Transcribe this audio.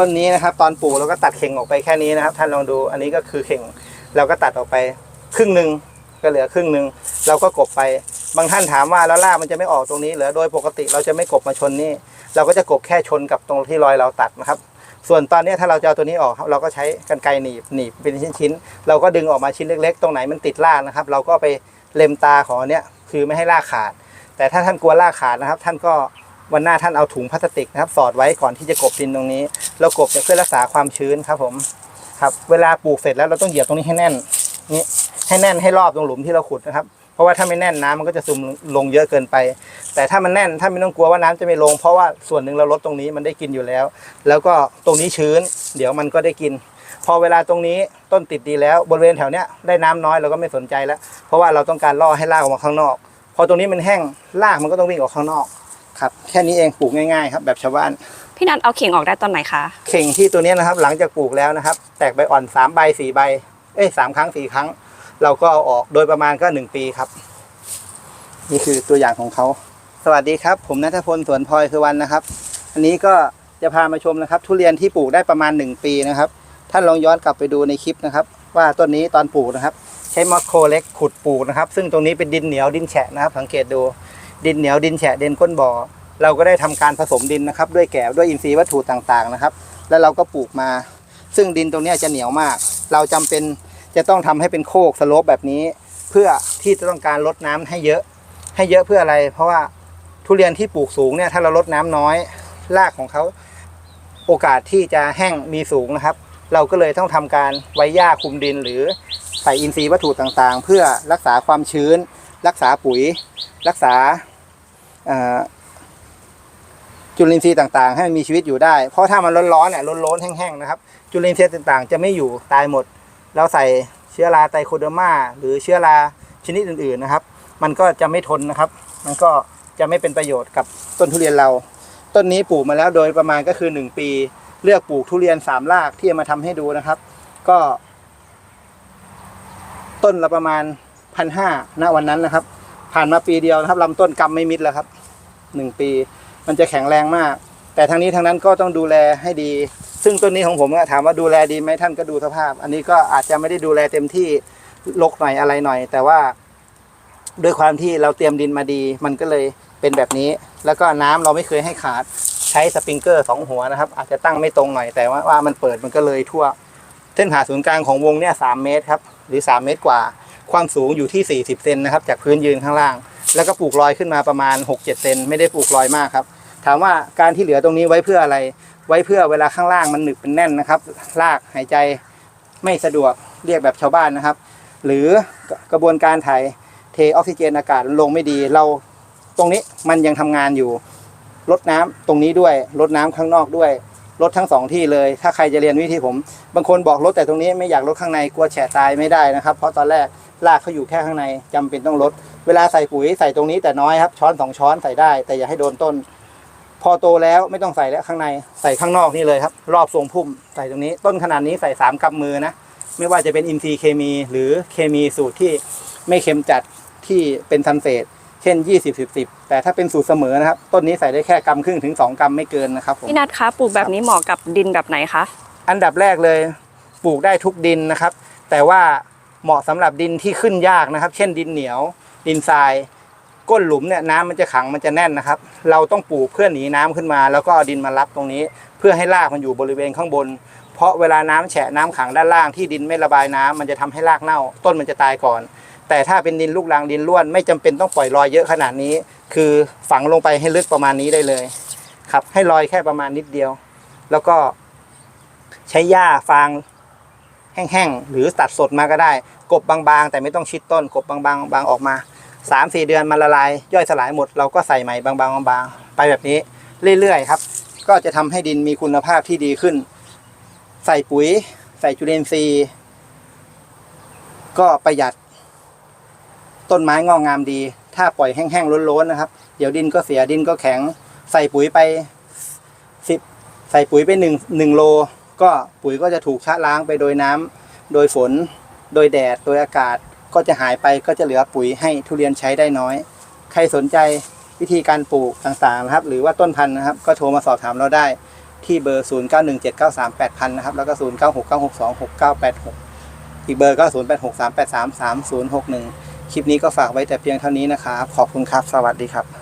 ต้นนี้นะครับ ตอนปลูกเราก็ตัดเข่งออกไปแค่นี้นะครับ ท่านลองดูอันนี้ก็คือเข่งเราก็ตัดออกไปครึ่งหนึ่งก็เหลือครึ่งหนึ่งเราก็กบไปบางท่านถามว่าแล้วรากมันจะไม่ออกตรงนี้เหรอโดยปกติเราจะไม่กบมาชนนี่เราก็จะกบแค่ชนกับตรงที่รอยเราตัดนะครับ ส่วนตอนนี้ถ้าเราจะเอาตัวนี้ออกครับเราก็ใช้กรรไกรหนีบหนีบเป็นชิ้นๆเราก็ดึงออกมาชิ้นเล็ก ๆ ตรงไหนมันติดรากนะครับ เราก็ไปเล็มตาของอันเนี้ยคือไม่ให้รากขาด แต่ถ้าท่านกลัวรากขาดนะครับ ท่านก็วันหน้าท่านเอาถุงพลาสติกนะครับ สอดไว้ก่อนที่จะกบดินตรงนี้ แล้วกบเนี่ยเพื่อรักษาความชื้นครับผมครับเวลาปลูกเสร็จแล้วเราต้องเหยียบตรงนี้ให้แน่นนี่ให้แน่นให้รอบตรงหลุมที่เราขุดนะครับ เพราะว่าถ้าไม่แน่นน้ำมันก็จะซึมลงเยอะเกินไป แต่ถ้ามันแน่นท่าไม่ต้องกลัวว่าน้ำจะไม่ลง เพราะว่าส่วนหนึ่งเราลดตรงนี้มันได้กินอยู่แล้ว แล้วก็ตรงนี้ชื้น เดี๋ยวมันก็ได้กิน พอเวลาตรงนี้ต้นติดดีแล้วบริเวณแถวเนี้ยได้น้ำน้อยเราก็ไม่สนใจแล้ว เพราะว่าเราต้องการล่อให้รากออกมาข้างนอก พอตรงนี้มันแห้งรากมันก็ต้องวิ่งออกข้างนอกครับแค่นี้เองปลูกง่ายๆ ครับแบบชาวบ้าน พี่นัทเอาเข่งออกได้ตอนไหนคะ เข่งที่ตัวนี้นะครับ หลังจากปลูกแล้วนะครับ แตกใบอ่อนสามใบสี่ใบ เอ้ยสามครั้งสี่ครั้ง เราก็เอาออกโดยประมาณก็หนึ่งปีครับ นี่คือตัวอย่างของเขา สวัสดีครับ ผมนัทพลสวนพลอยคือวันนะครับ อันนี้ก็จะพามาชมนะครับ ทุเรียนที่ปลูกได้ประมาณหนึ่งปีนะครับท่านลองย้อนกลับไปดูในคลิปนะครับ ว่าต้นนี้ตอนปลูกนะครับ ใช้มอสโคเล็กขุดปลูกนะครับ ซึ่งตรงนี้เป็นดินเหนียวดินแฉะนะครับ สังเกตดูดินเหนียวดินแฉะเดินก้นบ่อ เราก็ได้ทำการผสมดินนะครับ ด้วยแกบด้วยอินทรีย์วัตถุต่างๆนะครับ แล้วเราก็ปลูกมา ซึ่งดินตรงนี้จะเหนียวมาก เราจำเป็นจะต้องทำให้เป็นโคกสโลปแบบนี้ เพื่อที่จะต้องการลดน้ำให้เยอะ ให้เยอะเพื่ออะไร เพราะว่าทุเรียนที่ปลูกสูงเนี่ยถ้าเราลดน้ำน้อยรากของเขาโอกาสที่จะแห้งมีสูงนะครับ เราก็เลยต้องทำการไว้หญ้าคุมดิน หรือใส่อินทรีย์วัตถุต่างๆ เพื่อรักษาความชื้น รักษาปุ๋ย รักษา จุลินทรีย์ต่างๆ ให้มันมีชีวิตอยู่ได้ เพราะถ้ามันร้อนๆเนี่ยร้อนๆแห้งๆนะครับ จุลินทรีย์ต่างๆ จะไม่อยู่ตายหมด เราใส่เชื้อราไตโคเดอร์มาหรือเชื้อราชนิดอื่นๆนะครับ มันก็จะไม่ทนนะครับ มันก็จะไม่เป็นประโยชน์กับต้นทุเรียนเรา ต้นนี้ปลูกมาแล้วโดยประมาณก็คือ 1 ปี เลือกปลูกทุเรียนสามรากที่เอามาทำให้ดูนะครับ ก็ ต้นละประมาณพันห้าณวันนั้นนะครับ ผ่านมาปีเดียวนะครับลำต้นกำไม่มิดแล้วครับหนึ่งปี มันจะแข็งแรงมาก แต่ทั้งนี้ทั้งนั้นก็ต้องดูแลให้ดี ซึ่งต้นนี้ของผมอะถามว่าดูแลดีไหมท่านก็ดูสภาพ อันนี้ก็อาจจะไม่ได้ดูแลเต็มที่ลกหน่อยอะไรหน่อย แต่ว่า ด้วยความที่เราเตรียมดินมาดี มันก็เลยเป็นแบบนี้ แล้วก็น้ำเราไม่เคยให้ขาดใช้สปริงเกอร์สองหัวนะครับ อาจจะตั้งไม่ตรงหน่อยแต่ว่าว่ามันเปิดมันก็เลยทั่ว เส้นผ่าศูนย์กลางของวงเนี่ยสามเมตรครับหรือสามเมตรกว่า ความสูงอยู่ที่ 40 เซนนะครับ จากพื้นยืนข้างล่าง แล้วก็ปลูกรอยขึ้นมาประมาณ 6-7 เซนไม่ได้ปลูกรอยมากครับ ถามว่าการที่เหลือตรงนี้ไว้เพื่ออะไร ไว้เพื่อเวลาข้างล่างมันหนึบเป็นแน่นนะครับรากหายใจไม่สะดวกเรียกแบบชาวบ้านนะครับ หรือกระบวนการถ่ายเทออกซิเจนอากาศลงไม่ดี เราตรงนี้มันยังทำงานอยู่ลดน้ำตรงนี้ด้วยลดน้ำข้างนอกด้วยลดทั้งสองที่เลย ถ้าใครจะเรียนวิธีผม บางคนบอกลดแต่ตรงนี้ไม่อยากลดข้างในกลัวแฉะตายไม่ได้นะครับ เพราะตอนแรกรากเขาอยู่แค่ข้างในจำเป็นต้องลด เวลาใส่ปุ๋ยใส่ตรงนี้แต่น้อยครับช้อนสองช้อนใส่ได้ แต่อย่าให้โดนต้น พอโตแล้วไม่ต้องใส่แล้วข้างในใส่ข้างนอกนี่เลยครับ รอบทรงพุ่มใส่ตรงนี้ ต้นขนาดนี้ใส่สามกำมือนะ ไม่ว่าจะเป็นอินทรีย์เคมีหรือเคมีสูตรที่ไม่เค็มจัดที่เป็นซันเฟตเช่น20 10 10แต่ถ้าเป็นสูตรเสมอนะครับ ต้นนี้ใส่ได้แค่กำครึ่งถึง 2กำไม่เกินนะครับผมพี่นัทคะปลูกแบบนี้เหมาะกับดินแบบไหนคะอันดับแรกเลยปลูกได้ทุกดินนะครับ แต่ว่าเหมาะสำหรับดินที่ขึ้นยากนะครับ เช่นดินเหนียว ดินทราย ก้นหลุมเนี่ยน้ำมันจะขังมันจะแน่นนะครับ เราต้องปลูกเพื่อหนีน้ำขึ้นมา แล้วก็เอาดินมารับตรงนี้ เพื่อให้รากมันอยู่บริเวณข้างบน เพราะเวลาน้ำแฉะน้ำขังด้านล่างที่ดินไม่ระบายน้ำมันจะทำให้รากเน่า ต้นมันจะตายก่อน แต่ถ้าเป็นดินลูกรังดินร่วน ไม่จำเป็นต้องปล่อยรอยเยอะขนาดนี้ คือฝังลงไปให้ลึกประมาณนี้ได้เลยครับ ให้รอยแค่ประมาณนิดเดียว แล้วก็ใช้หญ้าฟางแห้งๆหรือตัดสดมาก็ได้ กบบางๆ แต่ไม่ต้องชิดต้น กบบางๆบางออกมา สามสี่เดือนมันละลาย ย่อยสลายหมดเราก็ใส่ใหม่บางๆบางๆไปแบบนี้เรื่อยๆครับ ก็จะทำให้ดินมีคุณภาพที่ดีขึ้น ใส่ปุ๋ย ใส่จุลินทรีย์ ก็ประหยัด ต้นไม้งอกงามดี ถ้าปล่อยแห้งๆล้นๆนะครับ เดี๋ยวดินก็เสียดินก็แข็ง ใส่ปุ๋ยไปสิบใส่ปุ๋ยไปหนึ่งหนึ่งโล ก็ปุ๋ยก็จะถูกชะล้างไปโดยน้ำโดยฝน โดยแดด โดยอากาศ ก็จะหายไปก็จะเหลือปุ๋ยให้ทุเรียนใช้ได้น้อย ใครสนใจวิธีการปลูกต่างๆนะครับ หรือว่าต้นพันธุ์นะครับ ก็โทรมาสอบถามเราได้ที่เบอร์ 0 9 1 7 9 3 8 0 0 0 นะครับ แล้วก็ 0 9 6 9 6 2 6 9 8 6 อีกเบอร์ก็ 0 8 6 3 8 3 3 0 6 1 คลิปนี้ก็ฝากไว้แต่เพียงเท่านี้นะครับ ขอบคุณครับ สวัสดีครับ